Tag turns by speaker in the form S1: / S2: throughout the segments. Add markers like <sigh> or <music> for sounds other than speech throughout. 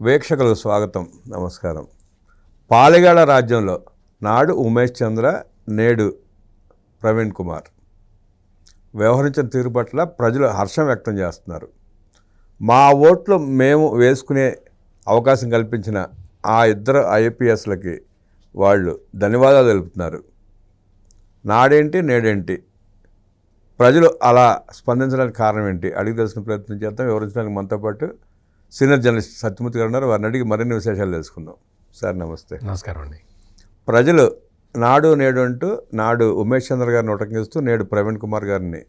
S1: వీక్షకులకు స్వాగతం నమస్కారం. పాలిగాడ రాజ్యంలో నాడు ఉమేష్ చంద్ర నేడు ప్రవీణ్ కుమార్. వ్యవహరించిన తీరు పట్ల ప్రజలు హర్షం వ్యక్తం చేస్తున్నారు. మా ఓట్లు మేము వేసుకునే అవకాశం కల్పించిన ఆ ఇద్దరు ఐపీఎస్లకి వాళ్ళు ధన్యవాదాలు తెలుపుతున్నారు. నాడేంటి నేడేంటి? ప్రజలు అలా స్పందించడానికి కారణం ఏంటి? అడిగి తెలుసుకునే ప్రయత్నం చేద్దాం. వివరించడానికి మనతో పాటు సీనియర్ జర్నలిస్ట్ సత్యమూర్తి గారు ఉన్నారు. వారిని అడిగి మరిన్ని విశేషాలు తెలుసుకుందాం. సార్ నమస్తే.
S2: నమస్కారం అండి.
S1: ప్రజలు నాడు నేడు అంటూ నాడు ఉమేష్ చంద్ర గారిని ఉటంకిస్తూ నేడు ప్రవీణ్ కుమార్ గారిని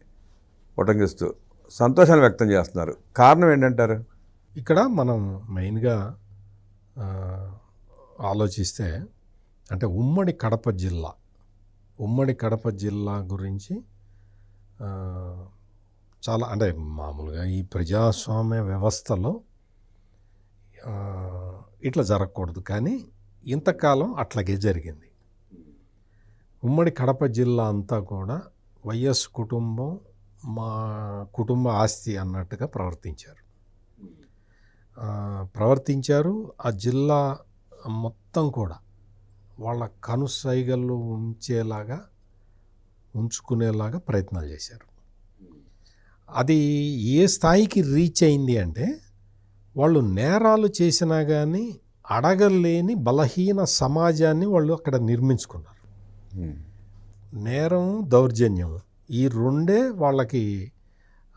S1: ఉటంకిస్తూ సంతోషాన్ని వ్యక్తం చేస్తున్నారు. కారణం ఏంటంటారు?
S2: ఇక్కడ మనం మెయిన్గా ఆలోచిస్తే అంటే ఉమ్మడి కడప జిల్లా ఉమ్మడి కడప జిల్లా గురించి చాలా అంటే మామూలుగా ఈ ప్రజాస్వామ్య వ్యవస్థలో ఇట్లా జరగకూడదు. కానీ ఇంతకాలం అట్లాగే జరిగింది. ఉమ్మడి కడప జిల్లా అంతా కూడా వైఎస్ కుటుంబం మా కుటుంబ ఆస్తి అన్నట్టుగా ప్రవర్తించారు. ప్రవర్తించారు. ఆ జిల్లా మొత్తం కూడా వాళ్ళ కనుసైగల్లో ఉంచేలాగా ఉంచుకునేలాగా ప్రయత్నాలు చేశారు. అది ఏ స్థాయికి రీచ్ అయింది అంటే వాళ్ళు నేరాలు చేసినా కానీ అడగలేని బలహీన సమాజాన్ని వాళ్ళు అక్కడ నిర్మించుకున్నారు.
S1: ఉమ్.
S2: నేరం దౌర్జన్యం ఈ రెండే వాళ్ళకి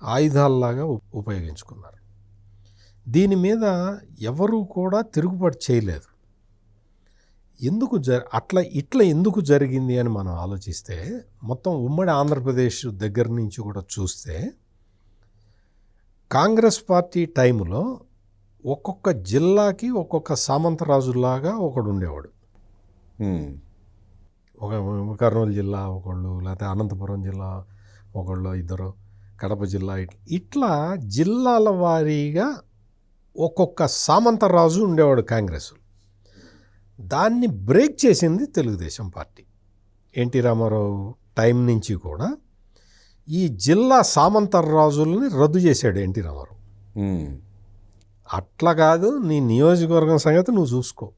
S2: ఆయుధాల్లాగా ఉపయోగించుకున్నారు. దీని మీద ఎవరు కూడా తిరుగుబాటు చేయలేదు. ఎందుకు జ అట్లా ఇట్లా ఎందుకు జరిగింది అని మనం ఆలోచిస్తే మొత్తం ఉమ్మడి ఆంధ్రప్రదేశ్ దగ్గర నుంచి కూడా చూస్తే కాంగ్రెస్ పార్టీ టైంలో ఒక్కొక్క జిల్లాకి ఒక్కొక్క సామంతరాజులాగా ఒకడు ఉండేవాడు. ఒక కర్నూలు జిల్లా ఒకళ్ళు లేకపోతే అనంతపురం జిల్లా ఒకళ్ళు ఇద్దరు కడప జిల్లా ఇట్లా ఇట్లా జిల్లాల వారీగా ఒక్కొక్క సామంతరాజు ఉండేవాడు కాంగ్రెస్ దాన్ని బ్రేక్ చేసింది Telugu Desam party N T Rama Rao time నుంచి కూడా ఈ జిల్లా సామంతరాజులని రద్దు చేశాడు ఎన్టీ రామారావు. అట్లా కాదు నీ నియోజకవర్గం సంగతి నువ్వు చూసుకో.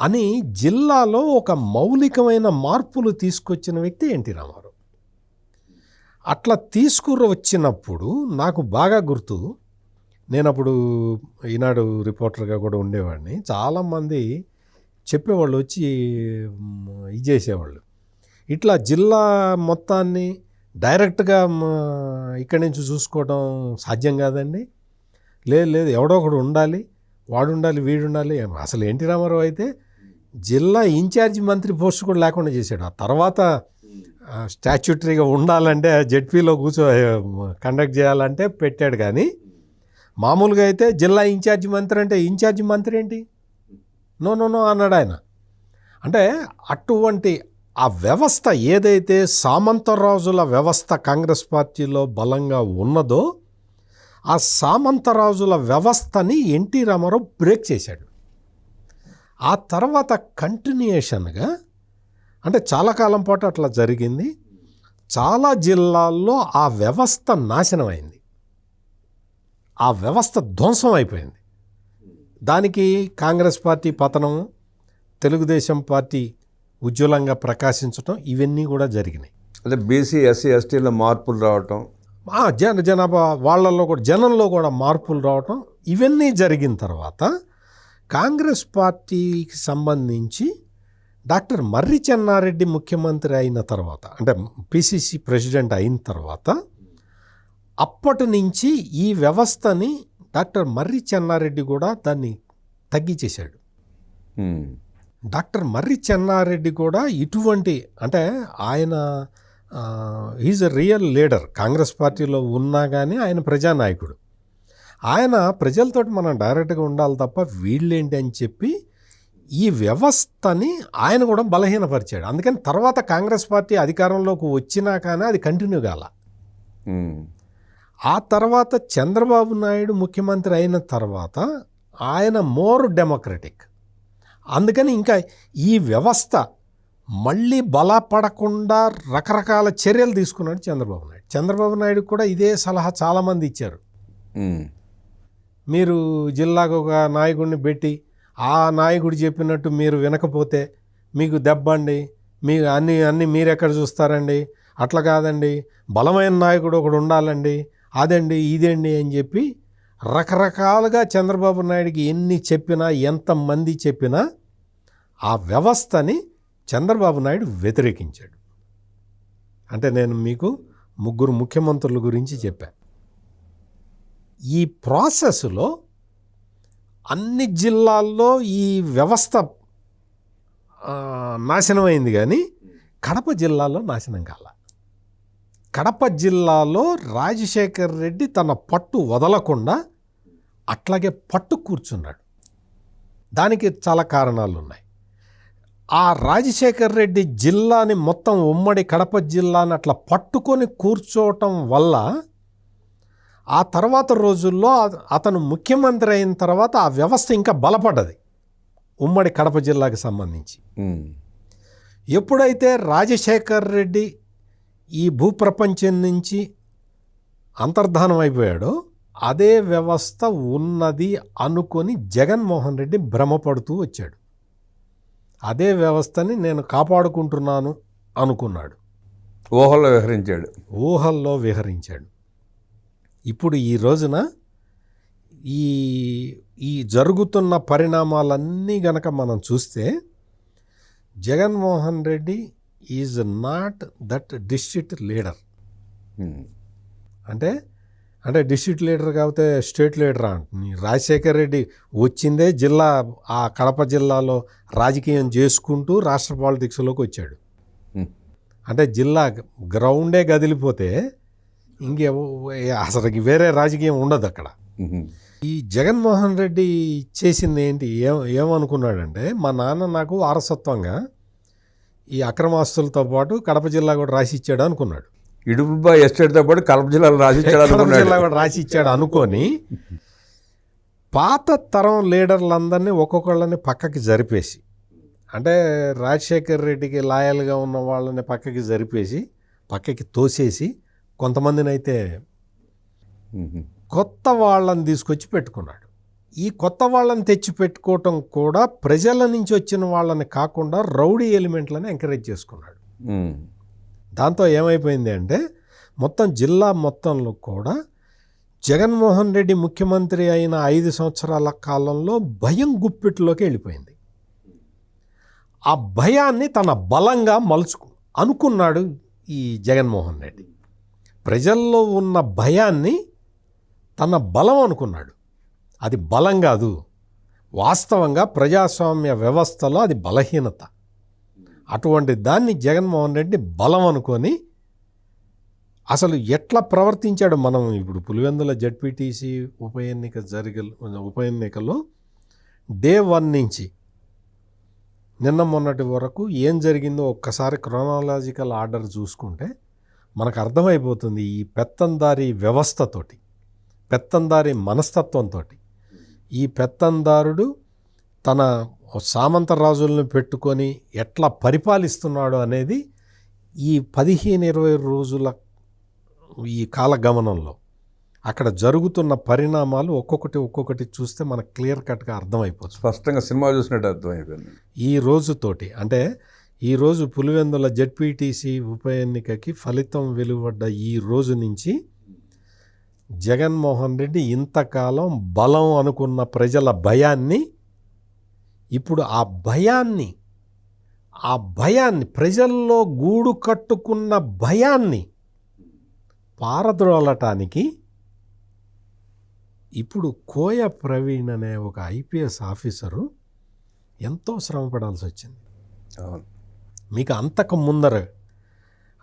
S2: అని జిల్లాలో ఒక మౌలికమైన మార్పులు తీసుకొచ్చిన వ్యక్తి ఎన్టీ రామారావు. అట్లా తీసుకువచ్చినప్పుడు నాకు బాగా గుర్తు నేను అప్పుడు ఈనాడు రిపోర్టర్గా కూడా ఉండేవాడిని. చాలామంది చెప్పేవాళ్ళు వచ్చి ఇది చేసేవాళ్ళు. ఇట్లా జిల్లా మొత్తాన్ని డైరెక్ట్గా ఇక్కడి నుంచి చూసుకోవడం సాధ్యం కాదండి. లేదు లేదు. ఎవడో ఒకడు ఉండాలి వాడు ఉండాలి వీడు ఉండాలి అసలు ఎన్టీ రామారావు అయితే జిల్లా ఇన్ఛార్జి మంత్రి పోస్ట్ కూడా లేకుండా చేశాడు. ఆ తర్వాత స్టాచ్యూటరీగా ఉండాలంటే జెడ్పీలో కూర్చో కండక్ట్ చేయాలంటే పెట్టాడు కానీ మామూలుగా అయితే జిల్లా ఇన్ఛార్జి మంత్రి అంటే ఇన్ఛార్జి మంత్రి ఏంటి? నో నో నో అన్నాడు ఆయన. అంటే అటువంటి ఆ వ్యవస్థ ఏదైతే సామంతరాజుల వ్యవస్థ కాంగ్రెస్ పార్టీలో బలంగా ఉన్నదో ఆ సామంతరాజుల వ్యవస్థని ఎన్టీ రామారావు బ్రేక్ చేశాడు. ఆ తర్వాత కంటిన్యూషన్గా అంటే చాలా కాలం పాటు అట్లా జరిగింది. చాలా జిల్లాల్లో ఆ వ్యవస్థ నాశనం అయింది ఆ వ్యవస్థ ధ్వంసం అయిపోయింది. దానికి కాంగ్రెస్ పార్టీ పతనం తెలుగుదేశం పార్టీ ఉజ్వలంగా ప్రకాశించడం ఇవన్నీ కూడా జరిగినాయి.
S1: అంటే బీసీ ఎస్సీ ఎస్టీలో మార్పులు రావటం
S2: జన జనాభా వాళ్ళల్లో కూడా జనంలో కూడా మార్పులు రావటం ఇవన్నీ జరిగిన తర్వాత కాంగ్రెస్ పార్టీకి సంబంధించి డాక్టర్ మర్రి చెన్నారెడ్డి ముఖ్యమంత్రి అయిన తర్వాత అంటే పిసిసి ప్రెసిడెంట్ అయిన తర్వాత అప్పటి నుంచి ఈ వ్యవస్థని డాక్టర్ మర్రి చెన్నారెడ్డి కూడా దాన్ని తగ్గించేశాడు. డాక్టర్ మర్రి చెన్నారెడ్డి కూడా ఇటువంటి అంటే ఆయన is a real leader Congress పార్టీలో ఉన్నా కానీ ఆయన ప్రజానాయకుడు. ఆయన ప్రజలతోటి మనం డైరెక్ట్గా ఉండాలి తప్ప వీళ్ళేంటి అని చెప్పి ఈ వ్యవస్థని ఆయన కూడా బలహీనపరిచాడు. అందుకని తర్వాత కాంగ్రెస్ పార్టీ అధికారంలోకి వచ్చినా కానీ అది కంటిన్యూ కాల.
S1: ఉమ్.
S2: ఆ తర్వాత చంద్రబాబు నాయుడు ముఖ్యమంత్రి అయిన తర్వాత ఆయన మోర్ డెమోక్రటిక్ అందుకని ఇంకా ఈ వ్యవస్థ మళ్ళీ బలపడకుండా రకరకాల చర్యలు తీసుకున్నాడు చంద్రబాబు నాయుడు. చంద్రబాబు నాయుడు కూడా ఇదే సలహా చాలామంది ఇచ్చారు. మీరు జిల్లాకు ఒక నాయకుడిని పెట్టి ఆ నాయకుడు చెప్పినట్టు మీరు వినకపోతే మీకు దెబ్బండి మీకు అన్ని అన్ని మీరు ఎక్కడ చూస్తారండి? అట్లా కాదండి. బలమైన నాయకుడు ఒకడు ఉండాలండి. అదండి ఇదండి అని చెప్పి రకరకాలుగా చంద్రబాబు నాయుడికి ఎన్ని చెప్పినా ఎంతమంది చెప్పినా ఆ వ్యవస్థని చంద్రబాబు నాయుడు వ్యతిరేకించాడు. అంటే నేను మీకు ముగ్గురు ముఖ్యమంత్రుల గురించి చెప్పా. ఈ ప్రాసెస్లో అన్ని జిల్లాల్లో ఈ వ్యవస్థ నాశనమైంది కానీ కడప జిల్లాలో నాశనం కాల. కడప జిల్లాలో రాజశేఖర్ రెడ్డి తన పట్టు వదలకుండా అట్లాగే పట్టు కూర్చున్నాడు. దానికి చాలా కారణాలు ఉన్నాయి ఆ రాజశేఖర్ రెడ్డి జిల్లాని మొత్తం ఉమ్మడి కడప జిల్లాని అట్లా పట్టుకొని కూర్చోవటం వల్ల ఆ తర్వాత రోజుల్లో అత- అతను ముఖ్యమంత్రి అయిన తర్వాత ఆ వ్యవస్థ ఇంకా బలపడ్డది ఉమ్మడి కడప జిల్లాకి సంబంధించి. ఎప్పుడైతే రాజశేఖర్ రెడ్డి ఈ భూప్రపంచం నుంచి అంతర్ధానం అయిపోయాడో అదే వ్యవస్థ ఉన్నది అనుకొని జగన్మోహన్ రెడ్డి భ్రమపడుతూ వచ్చాడు అదే వ్యవస్థని నేను కాపాడుకుంటున్నాను అనుకున్నాడు.
S1: ఊహల్లో విహరించాడు.
S2: ఊహల్లో విహరించాడు. ఇప్పుడు ఈ రోజున ఈ ఈ జరుగుతున్న పరిణామాలన్నీ గనక మనం చూస్తే Jaganmohan Reddy is not that district leader. అంటే అంటే డిస్ట్రిక్ట్ లీడర్ కాకపోతే స్టేట్ లీడర్ అంటుంది రాజశేఖర్ రెడ్డి వచ్చిందే జిల్లా ఆ కడప జిల్లాలో రాజకీయం చేసుకుంటూ రాష్ట్ర పాలిటిక్స్లోకి వచ్చాడు. అంటే జిల్లా గ్రౌండే కదిలిపోతే ఇంకే అసలు వేరే రాజకీయం ఉండదు అక్కడ. ఈ జగన్మోహన్ రెడ్డి చేసింది ఏంటి ఏం ఏమనుకున్నాడంటే మా నాన్న నాకు వారసత్వంగా ఈ అక్రమాస్తులతో పాటు కడప జిల్లా కూడా రాసి ఇచ్చాడు అనుకున్నాడు
S1: ఇడుపుబా ఎస్టేట్తో పాటు కడప జిల్లాలో
S2: కూడా రాసి ఇచ్చాడు అనుకొని పాత తరం లీడర్లందరినీ ఒక్కొక్కళ్ళని పక్కకి జరిపేసి అంటే రాజశేఖర్ రెడ్డికి లాయల్గా ఉన్న వాళ్ళని పక్కకి జరిపేసి పక్కకి తోసేసి కొంతమందిని అయితే. కొత్త వాళ్ళని తీసుకొచ్చి పెట్టుకున్నాడు ఈ కొత్త వాళ్ళని తెచ్చి పెట్టుకోవటం కూడా ప్రజల నుంచి వచ్చిన వాళ్ళని కాకుండా రౌడీ ఎలిమెంట్లను ఎంకరేజ్ చేసుకున్నాడు. దాంతో ఏమైపోయింది అంటే మొత్తం జిల్లా మొత్తంలో కూడా జగన్మోహన్ రెడ్డి ముఖ్యమంత్రి అయిన ఐదు సంవత్సరాల కాలంలో భయం గుప్పిట్లోకి వెళ్ళిపోయింది. ఆ భయాన్ని తన బలంగా మలుచుకు అనుకున్నాడు ఈ జగన్మోహన్ రెడ్డి. ప్రజల్లో ఉన్న భయాన్ని తన బలం అనుకున్నాడు. అది బలం కాదు వాస్తవంగా ప్రజాస్వామ్య వ్యవస్థలో అది బలహీనత. అటువంటి దాన్ని జగన్మోహన్ రెడ్డి బలం అనుకొని అసలు ఎట్లా ప్రవర్తించాడు మనం ఇప్పుడు పులివెందుల జడ్పీటీసీ ఉప ఎన్నిక జరిగ ఉప ఎన్నికలో డే వన్ నుంచి నిన్న మొన్నటి వరకు ఏం జరిగిందో ఒక్కసారి క్రోనాలజికల్ ఆర్డర్ చూసుకుంటే మనకు అర్థమైపోతుంది ఈ పెత్తందారి వ్యవస్థతోటి పెత్తందారి మనస్తత్వంతో ఈ పెత్తందారుడు తన సామంత రాజులను పెట్టుకొని ఎట్లా పరిపాలిస్తున్నాడు అనేది ఈ పదిహేను ఇరవై రోజుల ఈ కాలగమనంలో. అక్కడ జరుగుతున్న పరిణామాలు ఒక్కొక్కటి ఒక్కొక్కటి చూస్తే మనకు క్లియర్ కట్గా అర్థమైపోతుంది.
S1: స్పష్టంగా సినిమా చూసినట్టు అర్థమైపోయింది.
S2: ఈ రోజుతోటి అంటే ఈరోజు పులివెందుల జడ్పీటీసీ ఉప ఎన్నికకి ఫలితం వెలువడ్డ ఈ రోజు నుంచి జగన్మోహన్ రెడ్డి ఇంతకాలం బలం అనుకున్న ప్రజల భయాన్ని ఇప్పుడు ఆ భయాన్ని ఆ భయాన్ని ప్రజల్లో గూడు కట్టుకున్న భయాన్ని పారద్రోలటానికి ఇప్పుడు కోయ ప్రవీణ్ అనే ఒక ఐపీఎస్ ఆఫీసరు ఎంతో శ్రమపడాల్సి వచ్చింది.
S1: అవును.
S2: మీకు అంతకు ముందర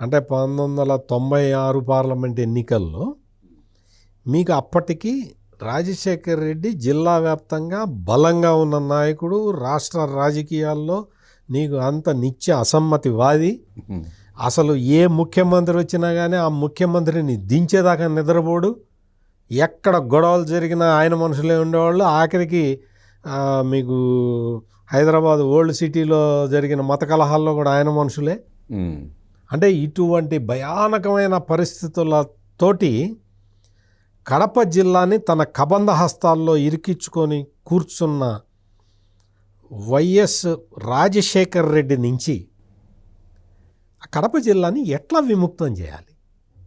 S2: అంటే పంతొమ్మిది వందల తొంభై ఆరు పార్లమెంట్ ఎన్నికల్లో మీకు అప్పటికి రాజశేఖర్ రెడ్డి జిల్లా వ్యాప్తంగా బలంగా ఉన్న నాయకుడు రాష్ట్ర రాజకీయాల్లో నీకు అంత నిత్య అసమ్మతివాది. అసలు ఏ ముఖ్యమంత్రి వచ్చినా కానీ ఆ ముఖ్యమంత్రిని దించేదాకా నిద్రపోడు ఎక్కడ గొడవలు జరిగినా ఆయన మనుషులే ఉండేవాళ్ళు ఆఖరికి మీకు హైదరాబాద్ ఓల్డ్ సిటీలో జరిగిన మత కలహాల్లో కూడా ఆయన మనుషులే. అంటే ఇటువంటి భయానకమైన పరిస్థితులతోటి కడప జిల్లాని తన కబంధ హస్తాల్లో ఇరికించుకొని కూర్చున్న వైఎస్ రాజశేఖర్ రెడ్డి నుంచి ఆ కడప జిల్లాని ఎట్లా విముక్తం చేయాలి?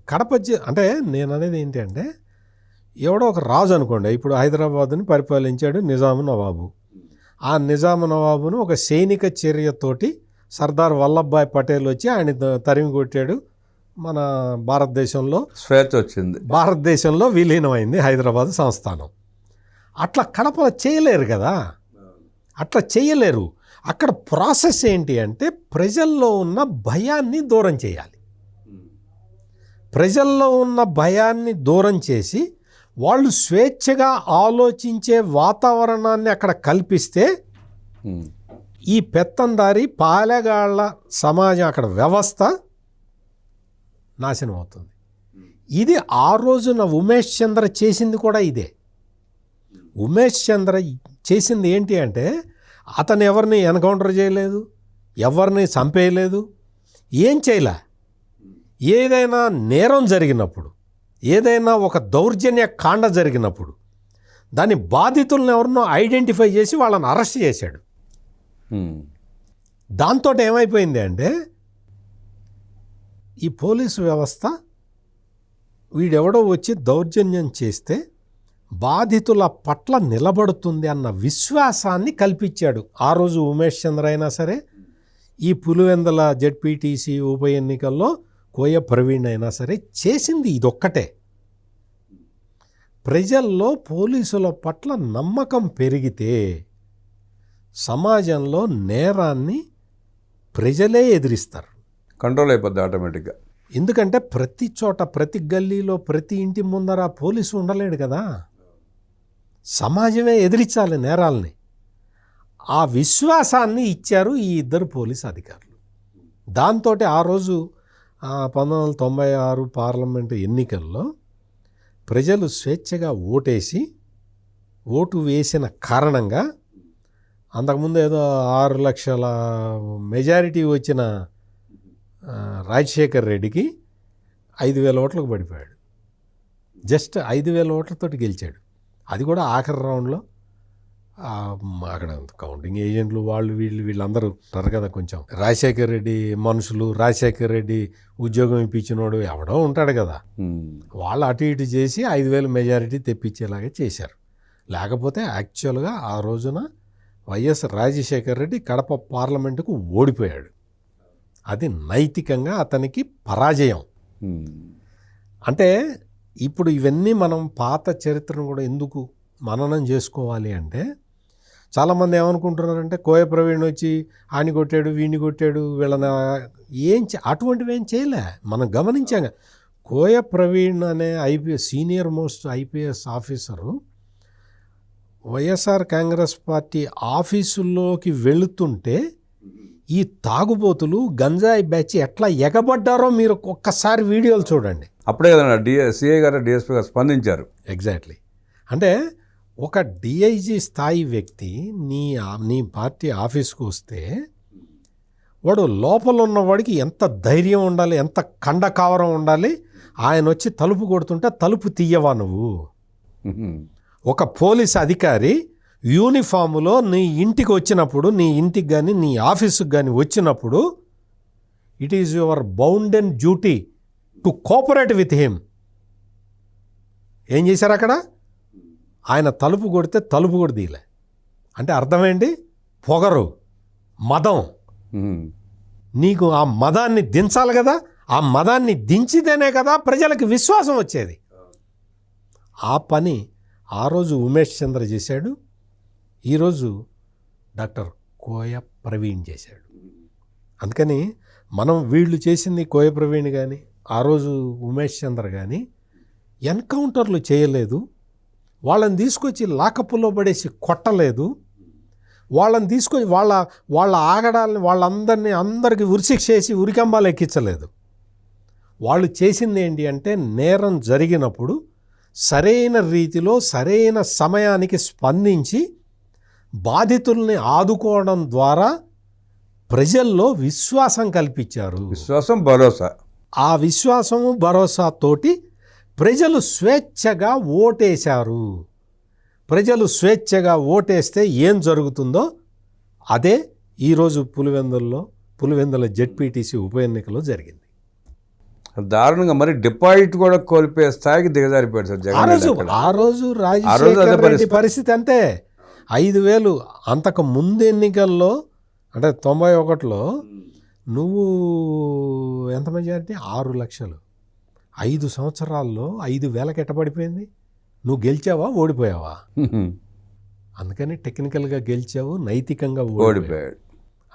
S2: కడప జి అంటే నేను అనేది ఏంటంటే ఎవడో ఒక రాజు అనుకోండి ఇప్పుడు హైదరాబాద్ని పరిపాలించాడు నిజాము నవాబు. ఆ నిజాము నవాబును ఒక సైనిక చర్యతోటి సర్దార్ వల్లభాయ్ పటేల్ వచ్చి ఆయన తరిమి కొట్టాడు మన భారతదేశంలో
S1: స్వేచ్ఛ వచ్చింది.
S2: భారతదేశంలో విలీనమైంది హైదరాబాద్ సంస్థానం. అట్లా కడపలో చేయలేరు కదా. అట్లా చేయలేరు. అక్కడ ప్రాసెస్ ఏంటి అంటే ప్రజల్లో ఉన్న భయాన్ని దూరం చేయాలి. ప్రజల్లో ఉన్న భయాన్ని దూరం చేసి వాళ్ళు స్వేచ్ఛగా ఆలోచించే వాతావరణాన్ని అక్కడ కల్పిస్తే. ఈ పెత్తందారి పాలెగాళ్ళ సమాజం అక్కడ వ్యవస్థ నాశనం అవుతుంది. ఇది ఆ రోజున ఉమేష్ చంద్ర చేసింది కూడా ఇదే. ఉమేష్ చంద్ర చేసింది ఏంటి అంటే అతను ఎవరిని ఎన్కౌంటర్ చేయలేదు ఎవరిని చంపేయలేదు ఏం చేయలే. ఏదైనా నేరం జరిగినప్పుడు ఏదైనా ఒక దౌర్జన్య కాండ జరిగినప్పుడు దాని బాధితులను ఎవరినో ఐడెంటిఫై చేసి వాళ్ళని అరెస్ట్ చేశాడు. దాంతో ఏమైపోయింది అంటే ఈ పోలీసు వ్యవస్థ వీడెవడో వచ్చి దౌర్జన్యం చేస్తే బాధితుల పట్ల నిలబడుతుంది అన్న విశ్వాసాన్ని కల్పించాడు. ఆ రోజు ఉమేష్ చంద్ర అయినా సరే ఈ పులివెందల జడ్పీటీసీ ఉప ఎన్నికల్లో కోయ ప్రవీణ్ అయినా సరే చేసింది ఇదొక్కటే. ప్రజల్లో పోలీసుల పట్ల నమ్మకం పెరిగితే సమాజంలో నేరాన్ని ప్రజలే ఎదిరిస్తారు.
S1: కంట్రోల్ అయిపోద్ది ఆటోమేటిక్గా.
S2: ఎందుకంటే ప్రతి చోట ప్రతి గల్లీలో ప్రతి ఇంటి ముందర పోలీసు ఉండలేడు కదా. సమాజమే ఎదిరించాలి నేరాలని. ఆ విశ్వాసాన్ని ఇచ్చారు ఈ ఇద్దరు పోలీస్ అధికారులు. దాంతో ఆ రోజు పంతొమ్మిది వందల తొంభై ఆరు పార్లమెంటు ఎన్నికల్లో ప్రజలు స్వేచ్ఛగా ఓటేసి ఓటు వేసిన కారణంగా అంతకుముందు ఏదో ఆరు లక్షల మెజారిటీ వచ్చిన రాజశేఖర్ రెడ్డికి ఐదు వేల ఓట్లకు పడిపోయాడు. జస్ట్ ఐదు వేల ఓట్లతోటి గెలిచాడు. అది కూడా ఆఖరి రౌండ్లో. అక్కడ కౌంటింగ్ ఏజెంట్లు వాళ్ళు వీళ్ళు వీళ్ళందరూ ఉంటారు కదా కొంచెం. రాజశేఖర్ రెడ్డి మనుషులు రాజశేఖర్ రెడ్డి ఉద్యోగం ఇప్పించినోడు ఎవడో ఉంటాడు కదా. వాళ్ళు అటు ఇటు చేసి ఐదు వేల మెజారిటీ తెప్పించేలాగా చేశారు. లేకపోతే యాక్చువల్గా ఆ రోజున వైఎస్ రాజశేఖర్ రెడ్డి కడప పార్లమెంటుకు ఓడిపోయాడు. అది నైతికంగా అతనికి పరాజయం. అంటే ఇప్పుడు ఇవన్నీ మనం పాత చరిత్రను కూడా ఎందుకు మననం చేసుకోవాలి అంటే చాలామంది ఏమనుకుంటున్నారంటే కోయ ప్రవీణ్ వచ్చి ఆని కొట్టాడు వీడిని కొట్టాడు వీళ్ళని ఏం చే- అటువంటివి ఏం చేయలే మనం గమనించాం. కోయ ప్రవీణ్ అనే IPS senior most IPS officer YSR Congress party ఆఫీసుల్లోకి వెళుతుంటే ఈ తాగుబోతులు గంజాయి బ్యాచ్ ఎట్లా ఎగబడ్డారో మీరు ఒక్కసారి వీడియోలు చూడండి.
S1: అప్పుడే కదండి డిఏ సిఐ గారు డిఎస్పీ గారు స్పందించారు.
S2: ఎగ్జాక్ట్లీ అంటే ఒక డిఐజీ స్థాయి వ్యక్తి నీ నీ పార్టీ ఆఫీస్కి వస్తే వాడు లోపల ఉన్నవాడికి ఎంత ధైర్యం ఉండాలి ఎంత కండకావరం ఉండాలి ఆయన వచ్చి తలుపు కొడుతుంటే తలుపు తీయవా నువ్వు. ఒక పోలీస్ అధికారి యూనిఫాములో నీ ఇంటికి వచ్చినప్పుడు నీ ఇంటికి కానీ నీ ఆఫీసుకి కానీ వచ్చినప్పుడు it is your bound and duty to cooperate with him ఏం చేశారు అక్కడ? ఆయన తలుపు కొడితే తలుపు కూడా తీయలే. అంటే అర్థమేంటి పొగరు మదం. నీకు ఆ మదాన్ని దించాలి కదా ఆ మదాన్ని దించితేనే కదా ప్రజలకు విశ్వాసం వచ్చేది. ఆ పని ఆ రోజు ఉమేష్ చంద్ర చేశాడు. ఈరోజు డాక్టర్ కోయ ప్రవీణ్ చేశాడు. అందుకని మనం వీళ్ళు చేసింది కోయ ప్రవీణ్ కానీ ఆ రోజు ఉమేష్ చంద్ర కానీ ఎన్కౌంటర్లు చేయలేదు. వాళ్ళని తీసుకొచ్చి లాకప్పులో పడేసి కొట్టలేదు. వాళ్ళని తీసుకొని వాళ్ళ వాళ్ళ ఆగడాలని వాళ్ళందరినీ అందరికీ ఉరిశిక్ష చేసి ఉరికంబాలు ఎక్కించలేదు. వాళ్ళు చేసింది ఏంటి అంటే నేరం జరిగినప్పుడు సరైన రీతిలో సరైన సమయానికి స్పందించి బాధితుల్ని ఆదుకోవడం ద్వారా ప్రజల్లో విశ్వాసం కల్పించారు.
S1: విశ్వాసం భరోసా.
S2: ఆ విశ్వాసము భరోసాతోటి ప్రజలు స్వేచ్ఛగా ఓటేశారు. ప్రజలు స్వేచ్ఛగా ఓటేస్తే ఏం జరుగుతుందో అదే ఈరోజు పులివెందుల్లో పులివెందుల జెడ్పీటీసీ ఉప ఎన్నికలో జరిగింది.
S1: దారుణంగా మరి డిపాజిట్ కూడా కోల్పోయే స్థాయికి దిగజారిపోయాడు సార్
S2: ఆ రోజు. ఆ రోజు రాజశేఖర.
S1: పరిస్థితి
S2: అంతే. ఐదు వేలు అంతకు ముందు ఎన్నికల్లో అంటే తొంభై ఒకటిలో నువ్వు ఎంత మెజారిటీ? ఆరు లక్షలు. ఐదు సంవత్సరాల్లో ఐదు వేలకు ఎట్టబడిపోయింది నువ్వు గెలిచావా? ఓడిపోయావా. <laughs> అందుకని టెక్నికల్గా గెలిచావు నైతికంగా
S1: ఓడిపోయాడు.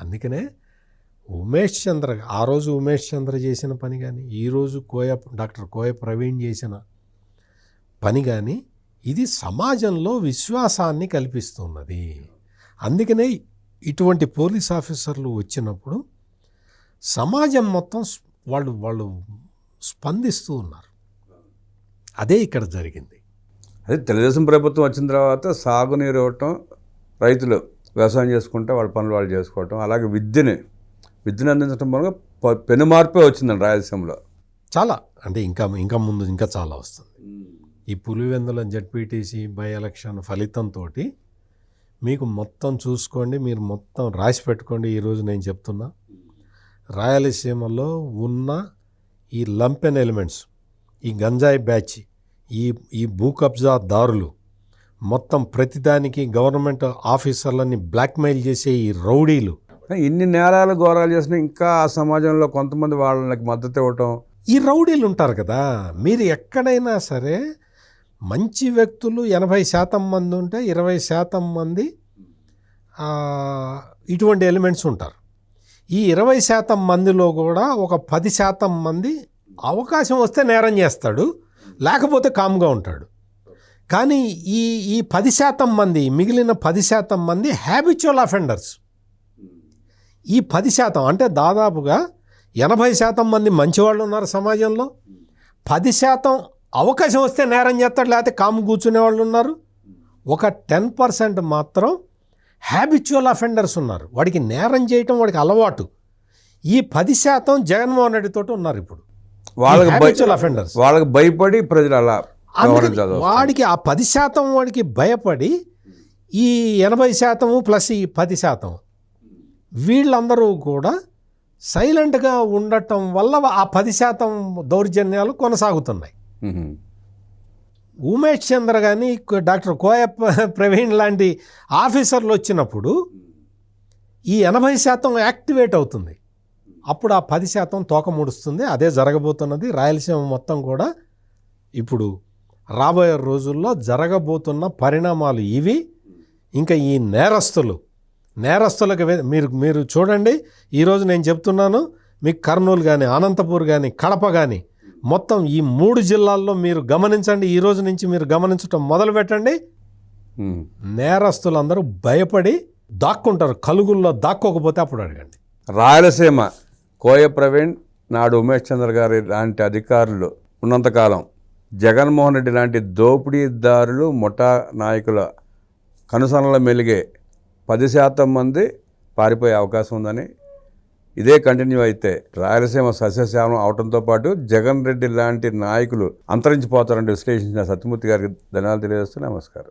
S2: అందుకనే ఉమేష్ చంద్ర ఆ రోజు ఉమేష్ చంద్ర చేసిన పని కానీ ఈరోజు కోయ డాక్టర్ కోయ ప్రవీణ్ చేసిన పని కానీ ఇది సమాజంలో విశ్వాసాన్ని కల్పిస్తున్నది. అందుకనే ఇటువంటి పోలీస్ ఆఫీసర్లు వచ్చినప్పుడు సమాజం మొత్తం వాళ్ళు వాళ్ళు స్పందిస్తూ ఉన్నారు. అదే ఇక్కడ జరిగింది.
S1: అదే తెలుగుదేశం ప్రభుత్వం వచ్చిన తర్వాత సాగునీరు ఇవ్వటం రైతులు వ్యవసాయం చేసుకుంటే వాళ్ళ పనులు వాళ్ళు చేసుకోవటం అలాగే విద్యని విద్యను అందించడం మూలంగా పెను మార్పే వచ్చిందండి రాయలసీమలో.
S2: చాలా అంటే ఇంకా ఇంకా ముందు ఇంకా చాలా వస్తుంది. ఈ పులివెందుల జడ్పీటీసీ బై ఎలక్షన్ ఫలితంతో మీకు మొత్తం చూసుకోండి మీరు మొత్తం రాసి పెట్టుకోండి. ఈరోజు నేను చెప్తున్నా రాయలసీమలో ఉన్న ఈ లంపెన్ ఎలిమెంట్స్ ఈ గంజాయి బ్యాచ్ ఈ ఈ భూ కబ్జా దారులు మొత్తం ప్రతిదానికి గవర్నమెంట్ ఆఫీసర్లని బ్లాక్మెయిల్ చేసే ఈ రౌడీలు.
S1: ఇన్ని నేరాలు ఘోరాలు చేసినా ఇంకా ఆ సమాజంలో కొంతమంది వాళ్ళకి మద్దతు ఇవ్వటం.
S2: ఈ రౌడీలు ఉంటారు కదా మీరు ఎక్కడైనా సరే మంచి వ్యక్తులు ఎనభై శాతం మంది ఉంటే ఇరవై శాతం మంది ఇటువంటి ఎలిమెంట్స్ ఉంటారు. ఈ ఇరవై శాతం మందిలో కూడా ఒక పది శాతం మంది అవకాశం వస్తే నేరం చేస్తాడు లేకపోతే కామ్గా ఉంటాడు. కానీ ఈ ఈ పది శాతం మంది మిగిలిన పది శాతం మంది హ్యాబిచువల్ అఫెండర్స్ ఈ పది శాతం అంటే దాదాపుగా ఎనభై శాతం మంది మంచివాళ్ళు ఉన్నారు సమాజంలో. పది శాతం అవకాశం వస్తే నేరం చేస్తాడు లేకపోతే కాము కూర్చునే వాళ్ళు ఉన్నారు. ఒక టెన్ పర్సెంట్ మాత్రం హ్యాబిచువల్ అఫెండర్స్ ఉన్నారు. వాడికి నేరం చేయటం వాడికి అలవాటు. ఈ పది శాతం జగన్మోహన్ రెడ్డితో ఉన్నారు ఇప్పుడు.
S1: వాళ్ళకి
S2: హ్యాబిచువల్ అఫెండర్స్
S1: వాళ్ళకి భయపడి ప్రజలు అలా.
S2: వాడికి ఆ పది శాతం వాడికి భయపడి ఈ ఎనభై శాతము ప్లస్ ఈ పది శాతం వీళ్ళందరూ కూడా సైలెంట్గా ఉండటం వల్ల ఆ పది శాతం దౌర్జన్యాలు కొనసాగుతున్నాయి. ఉమేష్ చంద్ర కానీ డాక్టర్ కోయప్ప ప్రవీణ్ లాంటి ఆఫీసర్లు వచ్చినప్పుడు ఈ ఎనభై శాతం యాక్టివేట్ అవుతుంది. అప్పుడు ఆ పది శాతం తోక ముడుస్తుంది అదే జరగబోతున్నది. రాయలసీమ మొత్తం కూడా ఇప్పుడు రాబోయే రోజుల్లో జరగబోతున్న పరిణామాలు ఇవి. ఇంకా ఈ నేరస్తులు నేరస్తులకు మీరు మీరు చూడండి. ఈరోజు నేను చెప్తున్నాను మీకు కర్నూలు కానీ అనంతపూర్ కానీ కడప కానీ మొత్తం ఈ మూడు జిల్లాల్లో మీరు గమనించండి. ఈ రోజు నుంచి మీరు గమనించడం మొదలు పెట్టండి. నేరస్తులందరూ భయపడి దాక్కుంటారు. కలుగుల్లో దాక్కోకపోతే అప్పుడు అడగండి.
S1: రాయలసీమ కోయ ప్రవీణ్ నాడు ఉమేష్ చంద్ర గారి లాంటి అధికారులు ఉన్నంతకాలం జగన్మోహన్ రెడ్డి లాంటి దోపిడీదారులు ముఠా నాయకుల కనుసనలో మెలిగే పది శాతం మంది పారిపోయే అవకాశం ఉందని ఇదే కంటిన్యూ అయితే రాయలసీమ సస్యశ్యామం అవడంతో పాటు జగన్ రెడ్డి లాంటి నాయకులు అంతరించిపోతారంటే విశ్లేషించిన సత్యమూర్తి గారికి ధన్యవాదాలు తెలియజేస్తూ నమస్కారం.